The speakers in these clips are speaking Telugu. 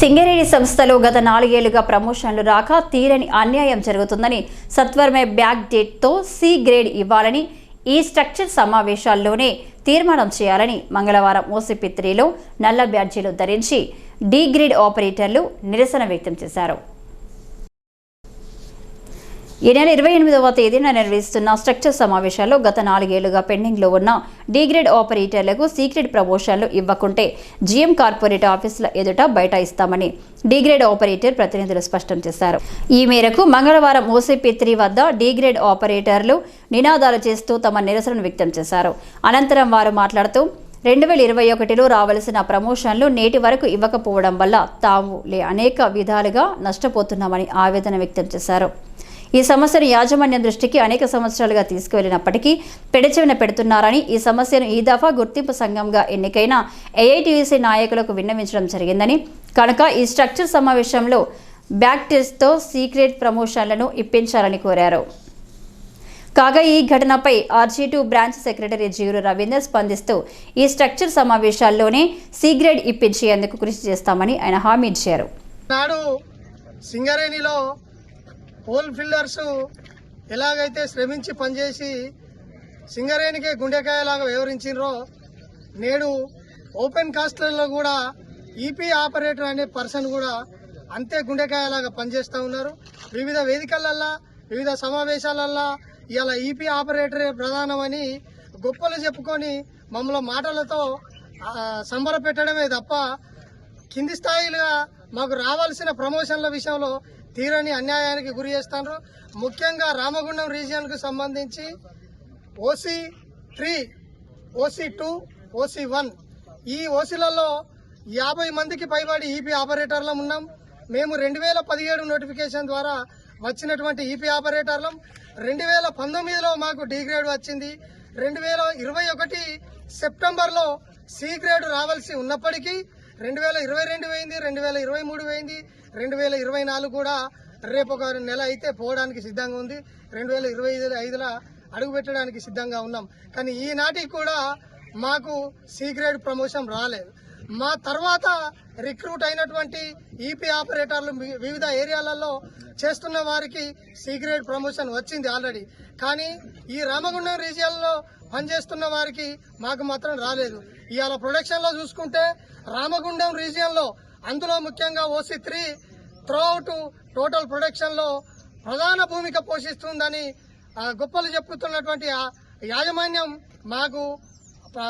సింగరేణి సంస్థలో గత నాలుగేళ్ళుగా ప్రమోషన్లు రాక తీరని అన్యాయం జరుగుతుందని సత్వరమే బ్యాక్ డేట్తో సి గ్రేడ్ ఇవ్వాలని ఈ స్ట్రక్చర్ సమావేశాల్లోనే తీర్మానం చేయాలని మంగళవారం ఓసిపిత్రిలో నల్ల బ్యాడ్జీలు ధరించి డి గ్రేడ్ ఆపరేటర్లు నిరసన వ్యక్తం చేశారు. ఈ నెల ఇరవై ఎనిమిదవ తేదీన నిర్వహిస్తున్న స్ట్రక్చర్ సమావేశాల్లో గత నాలుగేళ్ళుగా పెండింగ్లో ఉన్న డిగ్రేడ్ ఆపరేటర్లకు సీక్రెట్ ప్రమోషన్లు ఇవ్వకుంటే జీఎం కార్పొరేట్ ఆఫీసుల ఎదుట బైఠాయిస్తామని డిగ్రేడ్ ఆపరేటర్ ప్రతినిధులు స్పష్టం చేశారు. ఈ మేరకు మంగళవారం ఓసీపీ వద్ద డిగ్రేడ్ ఆపరేటర్లు నినాదాలు చేస్తూ తమ నిరసనను వ్యక్తం చేశారు. అనంతరం వారు మాట్లాడుతూ రెండు వేల ఇరవై ఒకటిలో రావలసిన ప్రమోషన్లు నేటి వరకు ఇవ్వకపోవడం వల్ల తాము లే అనేక విధాలుగా నష్టపోతున్నామని ఆవేదన వ్యక్తం చేశారు. ఈ సమస్యను యాజమాన్యం దృష్టికి అనేక సంవత్సరాలుగా తీసుకువెళ్ళినప్పటికీ పెడచెవిన పెడుతున్నారని ఈ సమస్యను ఈ దఫా గుర్తింపు సంఘంగా ఎన్నికైన ఏఐటీయూసీ నాయకులకు విన్నవించడం జరిగిందని. కనుక ఈ స్ట్రక్చర్ సమావేశంలో బ్యాక్ టెస్ట్తో సీక్రెట్ ప్రమోషన్లను ఇప్పించాలని కోరారు. కాగా ఈ ఘటనపై ఆర్జీ టూ బ్రాంచ్ సెక్రటరీ జీవురు రవీందర్ స్పందిస్తూ ఈ స్ట్రక్చర్ సమావేశాల్లోనే సీగ్రేడ్ ఇప్పించేందుకు కృషి చేస్తామని ఆయన హామీ ఇచ్చారు. నాడు సింగరేణిలో పోల్ ఫిల్లర్స్ ఎలాగైతే శ్రమించి పనిచేసి సింగరేణికే గుండెకాయలాగా వివరించినరో నేడు ఓపెన్ కాస్ట్లలో కూడా ఈపీ ఆపరేటర్ అనే పర్సన్ కూడా అంతే గుండెకాయలాగా పనిచేస్తూ ఉన్నారు. వివిధ వేదికలల్లా వివిధ సమావేశాలల్లా ఇలా ఈపీ ఆపరేటరే ప్రధానమని గొప్పలు చెప్పుకొని మమ్మల్ని మాటలతో సంబర పెట్టడమే తప్ప కింది స్థాయిలుగా మాకు రావాల్సిన ప్రమోషన్ల విషయంలో తీరని అన్యాయానికి గురి చేస్తారు ముఖ్యంగా రామగుండం రీజియన్కు సంబంధించి OC three OC two OC one ఈ ఓసీలలో యాభై మందికి పైబడి ఈపీ ఆపరేటర్లం ఉన్నాం. మేము రెండు వేల పదిహేడు నోటిఫికేషన్ ద్వారా వచ్చినటువంటి ఈపీ ఆపరేటర్లం. రెండు వేల పంతొమ్మిదిలో మాకు డి గ్రేడ్ వచ్చింది. రెండు వేల ఇరవై ఒకటి సెప్టెంబర్లో సి గ్రేడ్ రావాల్సి ఉన్నప్పటికీ రెండు వేల ఇరవై రెండు పోయింది రెండు వేల ఇరవై మూడు పోయింది రెండు వేల ఇరవై నాలుగు కూడా రేపు ఒక నెల అయితే పోవడానికి సిద్ధంగా ఉంది. రెండు వేల ఇరవై ఐదు ఐదులో అడుగు పెట్టడానికి సిద్ధంగా ఉన్నాం. కానీ ఈనాటికి కూడా మాకు సీక్రెట్ ప్రమోషన్ రాలేదు. మా తర్వాత రిక్రూట్ అయినటువంటి ఈపీ ఆపరేటర్లు వి- వివిధ ఏరియాలలో చేస్తున్న వారికి సి గ్రేడ్ ప్రమోషన్ వచ్చింది ఆల్రెడీ కానీ ఈ రామగుండం రీజియన్లో పనిచేస్తున్న వారికి మాకు మాత్రం రాలేదు. ఇవాళ ప్రొడక్షన్లో చూసుకుంటే రామగుండం రీజియన్లో అందులో ముఖ్యంగా ఓసీ త్రీ త్రూఅవుట్ టోటల్ ప్రొడక్షన్లో ప్రధాన భూమిక పోషిస్తుందని గొప్పలు చెప్పుతున్నటువంటి యాజమాన్యం మాకు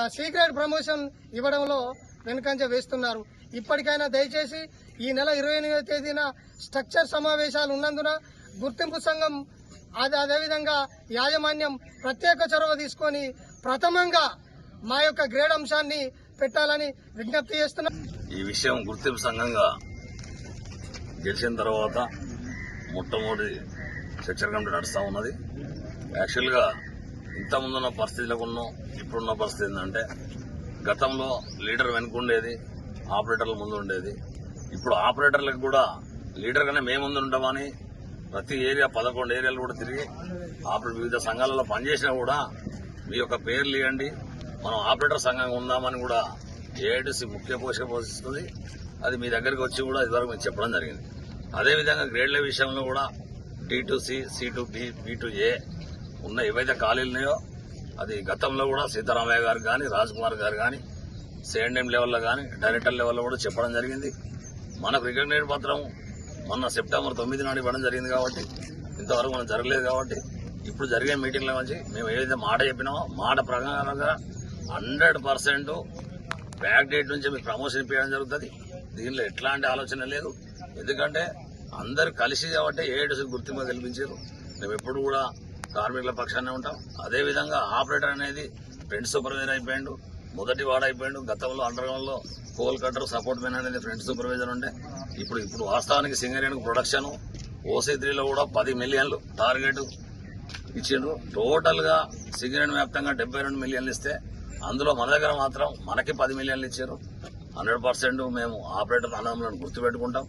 సీక్రెట్ ప్రమోషన్ ఇవ్వడంలో వెనుకంజ వేస్తున్నారు. ఇప్పటికైనా దయచేసి ఈ నెల ఇరవై ఎనిమిదవ తేదీన స్ట్రక్చర్ సమావేశాలు ఉన్నందున గుర్తింపు సంఘం అది అదేవిధంగా యాజమాన్యం ప్రత్యేక చొరవ తీసుకొని ప్రథమంగా మా యొక్క గ్రేడ్ అంశాన్ని పెట్టాలని విజ్ఞప్తి చేస్తున్నాం ఈ విషయం గుర్తింపు సంఘంగా గెలిచిన తర్వాత మొట్టమొదటి సెక్షన్ కమిటీ నడుస్తూ ఉన్నది. యాక్చువల్గా ఇంతకుముందున్న పరిస్థితులకు ఉన్నాం ఇప్పుడున్న పరిస్థితి ఏంటంటే గతంలో లీడర్ వెనుకుండేది ఆపరేటర్ల ముందు ఉండేది ఇప్పుడు ఆపరేటర్లకు కూడా లీడర్ కన్నా మేము ముందు ఉంటామని ప్రతి ఏరియా పదకొండు ఏరియాలు కూడా తిరిగి ఆపరేటర్ వివిధ సంఘాలలో పనిచేసినా కూడా మీ యొక్క పేర్లు ఇవ్వండి. మనం ఆపరేటర్ సంఘంగా ఉందామని కూడా ఏఐటీసీ ముఖ్య పోషక పోషిస్తుంది. అది మీ దగ్గరికి వచ్చి కూడా ఇదివరకు మీకు చెప్పడం జరిగింది. అదేవిధంగా గ్రేడ్ల విషయంలో కూడా D to C C to B B to A ఉన్న ఏవైతే ఖాళీలు ఉన్నాయో అది గతంలో కూడా సీతారామయ్య గారు కానీ రాజ్ కుమార్ గారు కానీ సిఎండ్ఎం లెవెల్లో కానీ డైరెక్టర్ లెవెల్లో కూడా చెప్పడం జరిగింది. మనకు రికగ్నైజ్ పత్రం మొన్న సెప్టెంబర్ తొమ్మిది నాడు ఇవ్వడం జరిగింది కాబట్టి ఇంతవరకు మనం జరగలేదు కాబట్టి ఇప్పుడు జరిగే మీటింగ్లో నుంచి మేము ఏదైతే మాట చెప్పినామో మాట ప్రకారంగా హండ్రెడ్ పర్సెంట్ బ్యాక్ డేట్ నుంచి మీకు ప్రమోషన్ ఇప్పించడం జరుగుతుంది. దీనిలో ఎట్లాంటి ఆలోచన లేదు. ఎందుకంటే అందరు కలిసి కాబట్టి ఏడు గుర్తింపు కల్పించారు. మేము ఎప్పుడు కూడా కార్మికుల పక్షానే ఉంటాం. అదేవిధంగా ఆపరేటర్ అనేది ఫ్రెండ్ సూపర్వైజర్ అయిపోయాడు మొదటి వాడు అయిపోయాడు గతంలో అండర్గ్రౌండ్లో కోల్ కట్టర్ సపోర్ట్ మెన్ అనేది ఫ్రెండ్ సూపర్వైజర్ ఉండే. ఇప్పుడు ఇప్పుడు వాస్తవానికి సింగరేణికి ప్రొడక్షన్ ఓసీ త్రీలో కూడా పది మిలియన్లు టార్గెట్ ఇచ్చిండ్రు టోటల్గా సింగరేణి వ్యాప్తంగా డెబ్బై రెండు మిలియన్లు ఇస్తే అందులో మన దగ్గర మాత్రం మనకి పది మిలియన్లు ఇచ్చారు. హండ్రెడ్ పర్సెంట్ మేము ఆపరేటర్ అన్నదమ్ములను గుర్తుపెట్టుకుంటాం.